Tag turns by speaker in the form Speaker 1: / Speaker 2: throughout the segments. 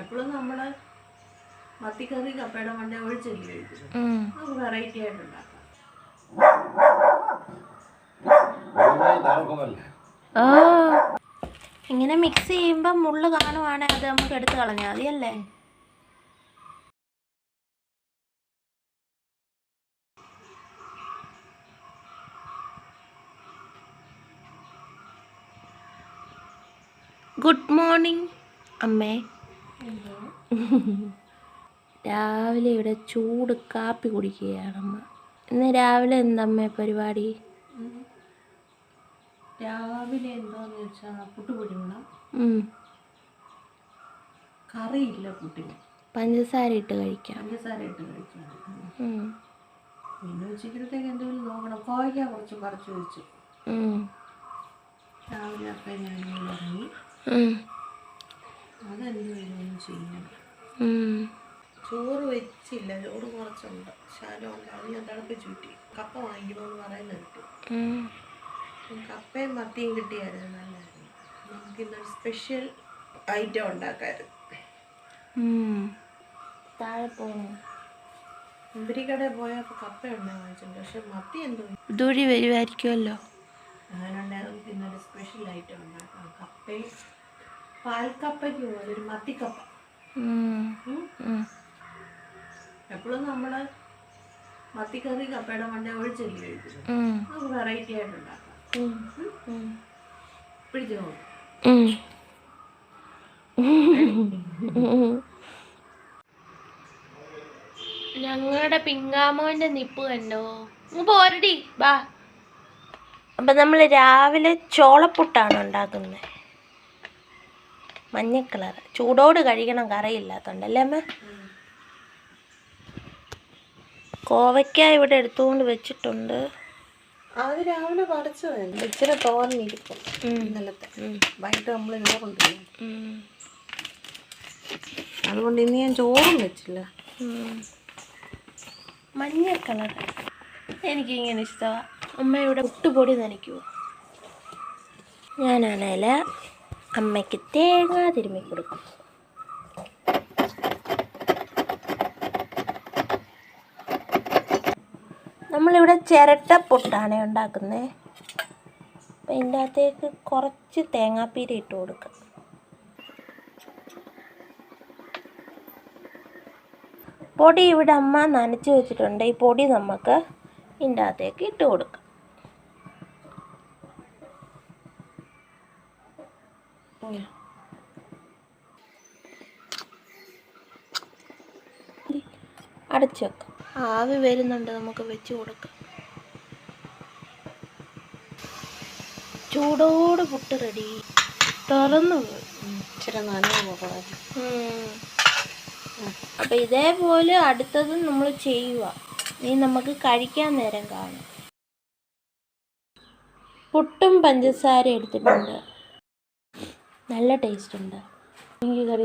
Speaker 1: എപ്പോഴും നമ്മൾ മത്തിക്കറി കപ്പയുടെ മണ്ട ഒഴിച്ചല്ലേ. നമുക്ക് വെറൈറ്റി ആയിട്ട് ഉണ്ടാക്കാം.
Speaker 2: ഇങ്ങനെ മിക്സ് ചെയ്യുമ്പോൾ മുള്ള് കാണുവാണെങ്കിൽ അത് നമുക്ക് എടുത്ത് കളഞ്ഞാൽ മതി അല്ലേ? ഗുഡ് മോർണിംഗ് അമ്മേ. രാവിലെ ഇവിടെ ചൂട് കാപ്പി കുടിക്കുകയാണ് അമ്മ ഇന്ന് രാവിലെ എന്തമ്മ പരിപാടി?
Speaker 1: രാവിലെ എന്തോന്ന് വെച്ചാ പുട്ട് പുഴുങ്ങണം. കറിയില്ല പുട്ടിന്.
Speaker 2: പഞ്ചസാര ഇട്ട് കഴിക്കാം.
Speaker 1: പഞ്ചസാര ഇട്ട്
Speaker 2: കഴിക്കാം.
Speaker 1: പിന്നെ ഉച്ചക്കത്തേക്ക് എന്തെങ്കിലും നോക്കണം. കോവയ്ക്ക കുറച്ച് പറിച്ച് വെച്ചു. രാവിലെ അപ്പം ഞാൻ ഇറങ്ങി.
Speaker 2: ഉം.
Speaker 1: അതെന്തുവേലും ചെയ്യണം. ചോറ് വെച്ചില്ല ചോറ് കുറച്ചുണ്ട്. ശാലമുണ്ട് അത് ഞാൻ തിളപ്പിച്ച് ചുറ്റി കപ്പ വാങ്ങിക്കണമെന്ന് പറയുന്നത് കിട്ടി. കപ്പയും മത്തിയും കിട്ടിയായിരുന്നു. നല്ലായിരുന്നു നമുക്ക് ഇന്നൊരു സ്പെഷ്യൽ ഐറ്റം ഉണ്ടാക്കാമായിരുന്നു
Speaker 2: ഉം. താഴെ പോകണം
Speaker 1: മുന്തിരിക്കടയിൽ പോയപ്പോൾ കപ്പ വെച്ചിട്ടുണ്ട് പക്ഷെ മത്തി എന്തോ
Speaker 2: ഇതുവഴി വരുമായിരിക്കുമല്ലോ
Speaker 1: അങ്ങനെയുണ്ടെങ്കിൽ നമുക്ക് ഇന്നൊരു സ്പെഷ്യൽ ഐറ്റം ഉണ്ടാക്കാം കപ്പയും പാൽക്കപ്പയ്ക്ക് പോലെ ഒരു മത്തിക്കപ്പ. എപ്പോഴും നമ്മൾ മത്തിക്കറി കപ്പയുടെ മണ്ട ഒഴിച്ചല്ലേ കഴിക്കുന്നത്. നമുക്ക് വെറൈറ്റി ആയിട്ട് ഉണ്ടാക്കാം.
Speaker 2: ഉം. ഉം.
Speaker 1: പിടിച്ചു.
Speaker 2: ഞങ്ങളുടെ പിങ്കാമോന്റെ നിപ്പ് കണ്ടോ? പോരടി ബാ. അപ്പം നമ്മൾ രാവിലെ ചോളപ്പുട്ടാണ് ഉണ്ടാക്കുന്നത് മഞ്ഞ കളർ. ചൂടോട് കഴിക്കണം കറിയില്ലാത്തോണ്ടല്ലേ അമ്മ? കോവയ്ക്ക ഇവിടെ എടുത്തുകൊണ്ട് വെച്ചിട്ടുണ്ട്.
Speaker 1: അത് രാവിലെ പറിച്ചതല്ല ഇച്ചിരി തോന്നിയിരിക്കും
Speaker 2: ഉം.
Speaker 1: ഇന്നലത്തെ. വൈകിട്ട് നമ്മൾ ചോറുണ്ട് അതുകൊണ്ട് ഇന്ന് ഞാൻ ചോറും വെച്ചില്ല.
Speaker 2: മഞ്ഞ കളർ. എനിക്ക് എനിക്കിങ്ങനെ ഇഷ്ടമാണ് അമ്മ ഇവിടെ പുട്ടുപൊടി നനയ്ക്കുമോ ഞാനാണേല അമ്മയ്ക്ക് തേങ്ങ തിരുമ്മി കൊടുക്കും. നമ്മളിവിടെ ചിരട്ട പൊട്ടാണ് ഉണ്ടാക്കുന്നത്. അപ്പം ഇതിന്റെ അകത്തേക്ക് കുറച്ച് തേങ്ങാപ്പീര ഇട്ട് കൊടുക്കുക പൊടി ഇവിടെ അമ്മ നനച്ച് വെച്ചിട്ടുണ്ട്. ഈ പൊടി നമുക്ക് ഇതിന്റെ അകത്തേക്ക് ഇട്ട് കൊടുക്കാം. അടച്ചു വെക്കാം. ആവി വരുന്നുണ്ട് നമുക്ക് വെച്ച് കൊടുക്കാം. ചൂടോട് പുട്ട് റെഡി. തുറന്നു പോയി.
Speaker 1: ഇച്ചിരി
Speaker 2: അപ്പം ഇതേപോലെ അടുത്തത് നമ്മൾ ചെയ്യുക. ഇനി നമുക്ക് കഴിക്കാൻ നേരം കാണും. പുട്ടും പഞ്ചസാര എടുത്തിട്ടുണ്ട്. നല്ല ടേസ്റ്റ് ഉണ്ട്. എനിക്ക് കറി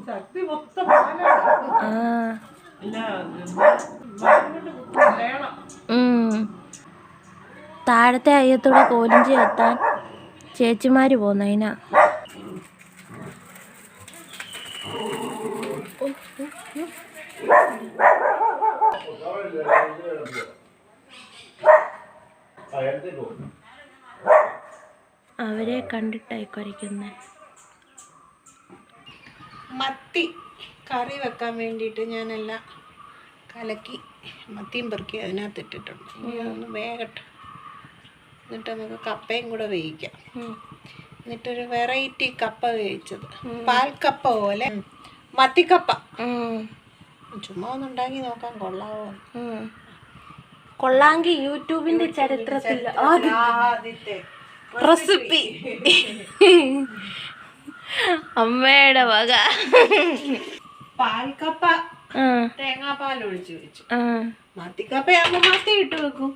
Speaker 1: ശക്തി മൊത്തം.
Speaker 2: താഴത്തെ അയ്യത്തൂടെ കോലിഞ്ചി എത്താൻ ചേച്ചിമാര് പോന്നതിനാ അവരെ കണ്ടിട്ടായി കുരയ്ക്കുന്നത്
Speaker 1: മത്തി കറി വെക്കാൻ വേണ്ടിയിട്ട് ഞാനെല്ലാം കലക്കി മത്തിയും പെറുക്കി അതിനകത്ത് ഇട്ടിട്ടുണ്ട് ഇനി ഒന്ന് വേഗട്ടെ എന്നിട്ട് നമുക്ക് കപ്പയും കൂടെ വേവിക്കാം. എന്നിട്ടൊരു വെറൈറ്റി കപ്പ വേവിച്ചത്. പാൽക്കപ്പ പോലെ മത്തിക്കപ്പ. ചുമ്മാ ഒന്ന് ഉണ്ടാക്കി നോക്കാൻ കൊള്ളാവോ?
Speaker 2: കൊള്ളാങ്കി യൂട്യൂബിന്റെ ചരിത്രത്തിൽ റെസിപ്പി. അമ്മയുടെ വക.
Speaker 1: പാൽക്കപ്പ തേങ്ങാപ്പാൽ ഒഴിച്ച് വെച്ചു. മത്തിക്കപ്പയാകുമ്പോ മത്തി ഇട്ട് വെക്കും.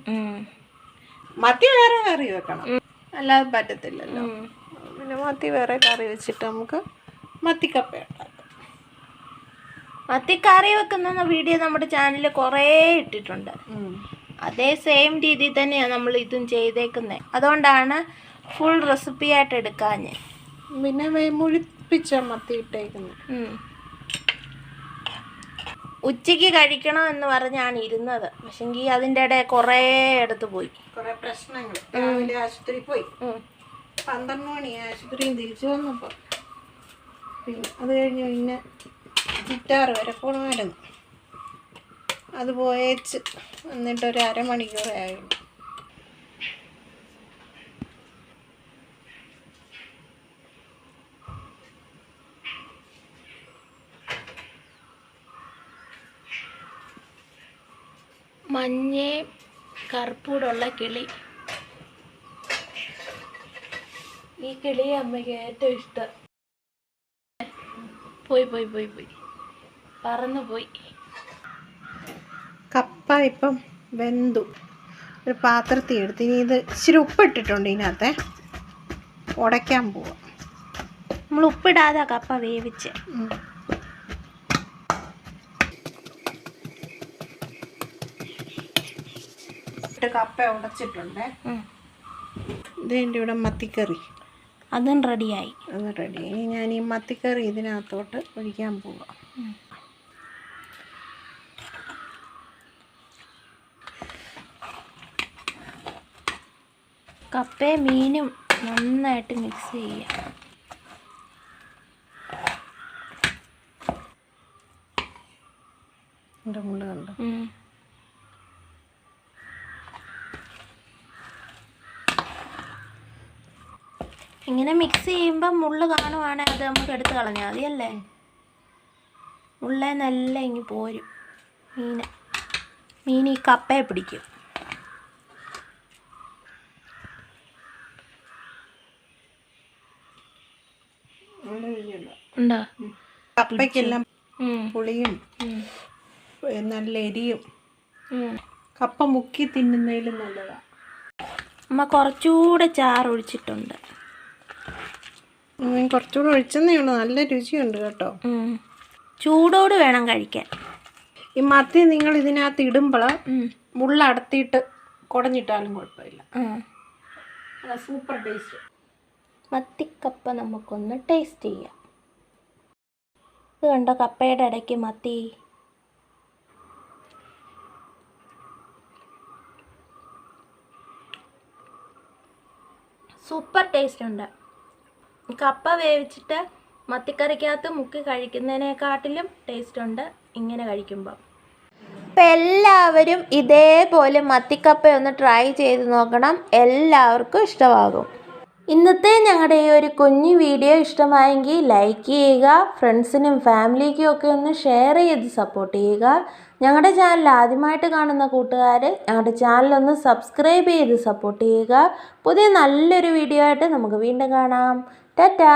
Speaker 1: മത്തി വേറെ കറി വെക്കണം. അല്ലാതെ പറ്റത്തില്ലല്ലോ. പിന്നെ മത്തി വേറെ കറി വെച്ചിട്ട് നമുക്ക് മത്തിക്കപ്പ ഉണ്ടാക്കാം.
Speaker 2: മത്തി കറി വെക്കുന്ന വീഡിയോ നമ്മുടെ ചാനലിൽ കുറേ ഇട്ടിട്ടുണ്ട്. അതേ സെയിം രീതിയിൽ തന്നെയാണ് നമ്മൾ ഇതും ചെയ്തേക്കുന്നത് അതുകൊണ്ടാണ് ഫുൾ റെസിപ്പി ആയിട്ട് എടുക്കാഞ്ഞ്.
Speaker 1: പിന്നെ മുഴിപ്പിച്ച മത്തി ഇട്ടേക്കുന്നു.
Speaker 2: ഉച്ചയ്ക്ക് കഴിക്കണം എന്ന് പറഞ്ഞാണ് ഇരുന്നത്. പക്ഷെങ്കിൽ അതിന്റെ ഇടയിൽ കുറേ എടുത്ത് പോയി.
Speaker 1: കുറേ പ്രശ്നങ്ങൾ രാവിലെ ആശുപത്രി പോയി. പന്ത്രണ്ട് മണി ആശുപത്രിയും തിരിച്ചു വന്നപ്പോൾ പിന്നെ അത് കഴിഞ്ഞ് പിന്നെ ചിറ്റാറ് വരെ പോകണമായിരുന്നു അത് പോയേച്ച് എന്നിട്ടൊരു അരമണിക്കൂറായിരുന്നു അരമണിക്കൂറേ ആയുള്ളൂ.
Speaker 2: മഞ്ഞയും കറുപ്പൂടുള്ള കിളി. ഈ കിളി അമ്മയ്ക്ക് ഏറ്റവും ഇഷ്ടം. പോയി പോയി പോയി പോയി. പറന്നു പോയി.
Speaker 1: കപ്പ ഇപ്പം വെന്തു. ഒരു പാത്രത്തിൽ എടുത്ത് ഇനി ഇത് ഇച്ചിരി ഉപ്പിട്ടിട്ടുണ്ട് ഇതിനകത്തെ. ഉടയ്ക്കാൻ പോവാം.
Speaker 2: നമ്മൾ ഉപ്പിടാതെ കപ്പ വേവിച്ച്.
Speaker 1: ഇട്ട് കപ്പ ഉടച്ചിട്ടുണ്ട്. ഇതെന്റെ ഇവിടെ മത്തിക്കറി.
Speaker 2: അതും റെഡിയായി.
Speaker 1: അത് റെഡി. ഇനി ഞാൻ ഈ മത്തിക്കറി ഇതിനകത്തോട്ട് ഒഴിക്കാൻ പോവാം.
Speaker 2: കപ്പയും മീനും നന്നായിട്ട് മിക്സ് ചെയ്യുക.
Speaker 1: എന്റെ മുള്ള കണ്ടോ?
Speaker 2: ഇങ്ങനെ മിക്സ് ചെയ്യുമ്പോൾ മുള്ള് കാണുവാണെങ്കിൽ അത് നമുക്ക് എടുത്ത് കളഞ്ഞാൽ മതി അല്ലേ? മുള്ളേ നല്ല ഇങ്ങ് പോരും. മീൻ മീൻ ഈ കപ്പയെ പിടിക്കും. ഉണ്ടോ?
Speaker 1: കപ്പയ്ക്കെല്ലാം. പുളിയും നല്ല എരിയും. കപ്പ മുക്കി തിന്നുന്നതിലും നല്ലതാണ്
Speaker 2: അമ്മ കുറച്ചുകൂടെ ചാറ് ഒഴിച്ചിട്ടുണ്ട്
Speaker 1: കുറച്ചുകൂടെ ഒഴിച്ചെന്നേ ഉള്ളൂ. നല്ല രുചിയുണ്ട് കേട്ടോ.
Speaker 2: ചൂടോട് വേണം കഴിക്കാൻ.
Speaker 1: ഈ മത്തി നിങ്ങൾ ഇതിനകത്ത് ഇടുമ്പോൾ
Speaker 2: മുള്ള
Speaker 1: അടത്തിയിട്ട് കുടഞ്ഞിട്ടാലും കുഴപ്പമില്ല. സൂപ്പർ ടേസ്റ്റ്
Speaker 2: മത്തിക്കപ്പ നമുക്കൊന്ന് ടേസ്റ്റ് ചെയ്യാം. ഇത് കണ്ടോ കപ്പയുടെ ഇടയ്ക്ക് മത്തി? സൂപ്പർ ടേസ്റ്റ് ഉണ്ട്. കപ്പ വേവിച്ചിട്ട് മത്തിക്കറിക്കകത്ത് മുക്കി കഴിക്കുന്നതിനെക്കാട്ടിലും ടേസ്റ്റ് ഉണ്ട് ഇങ്ങനെ കഴിക്കുമ്പോൾ അപ്പം എല്ലാവരും ഇതേപോലെ മത്തിക്കപ്പ ഒന്ന് ട്രൈ ചെയ്ത് നോക്കണം. എല്ലാവർക്കും ഇഷ്ടമാകും. ഇന്നത്തെ ഞങ്ങളുടെ ഈ ഒരു കുഞ്ഞു വീഡിയോ ഇഷ്ടമായെങ്കിൽ ലൈക്ക് ചെയ്യുക ഫ്രണ്ട്സിനും ഫാമിലിക്കും ഒക്കെ ഒന്ന് ഷെയർ ചെയ്ത് സപ്പോർട്ട് ചെയ്യുക. ഞങ്ങളുടെ ചാനൽ ആദ്യമായിട്ട് കാണുന്ന കൂട്ടുകാർ ഞങ്ങളുടെ ചാനലൊന്ന് സബ്സ്ക്രൈബ് ചെയ്ത് സപ്പോർട്ട് ചെയ്യുക. പുതിയ നല്ലൊരു വീഡിയോ ആയിട്ട് നമുക്ക് വീണ്ടും കാണാം. ടാറ്റാ